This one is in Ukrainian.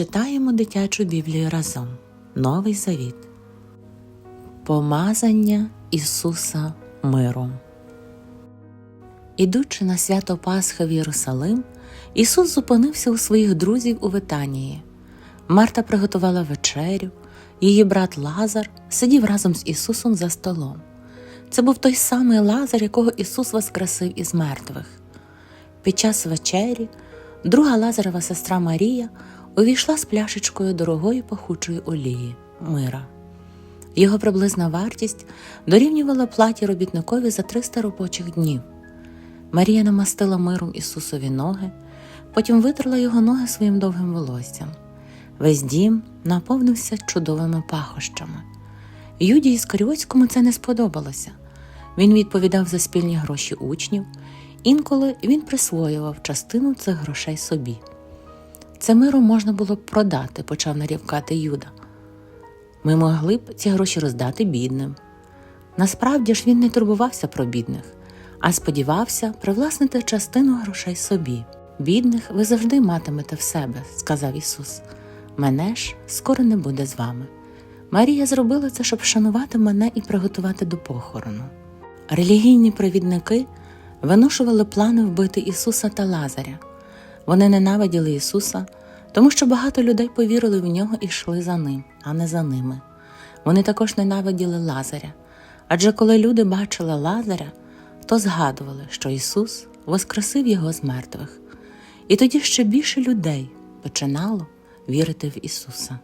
Читаємо дитячу Біблію разом. Новий Завіт. Помазання Ісуса миром. Ідучи на свято Пасхи в Єрусалим, Ісус зупинився у своїх друзів у Витанії. Марта приготувала вечерю, її брат Лазар сидів разом з Ісусом за столом. Це був той самий Лазар, якого Ісус воскресив із мертвих. Під час вечері друга Лазарова сестра Марія увійшла з пляшечкою дорогої пахучої олії мира. Його приблизна вартість дорівнювала платі робітникові за 300 робочих днів. Марія намастила миром Ісусові ноги, потім витерла його ноги своїм довгим волоссям. Весь дім наповнився чудовими пахощами. Юді Іскаріотському це не сподобалося. Він відповідав за спільні гроші учнів, інколи він присвоював частину цих грошей собі. Це миру можна було б продати, почав нарівкати Юда. Ми могли б ці гроші роздати бідним. Насправді ж він не турбувався про бідних, а сподівався привласнити частину грошей собі. Бідних ви завжди матимете в себе, сказав Ісус. Мене ж скоро не буде з вами. Марія зробила це, щоб вшанувати мене і приготувати до похорону. Релігійні провідники виношували плани вбити Ісуса та Лазаря. Вони ненавиділи Ісуса, тому що багато людей повірили в нього і йшли за ним, а не за ними. Вони також ненавиділи Лазаря, адже коли люди бачили Лазаря, то згадували, що Ісус воскресив його з мертвих. І тоді ще більше людей починало вірити в Ісуса.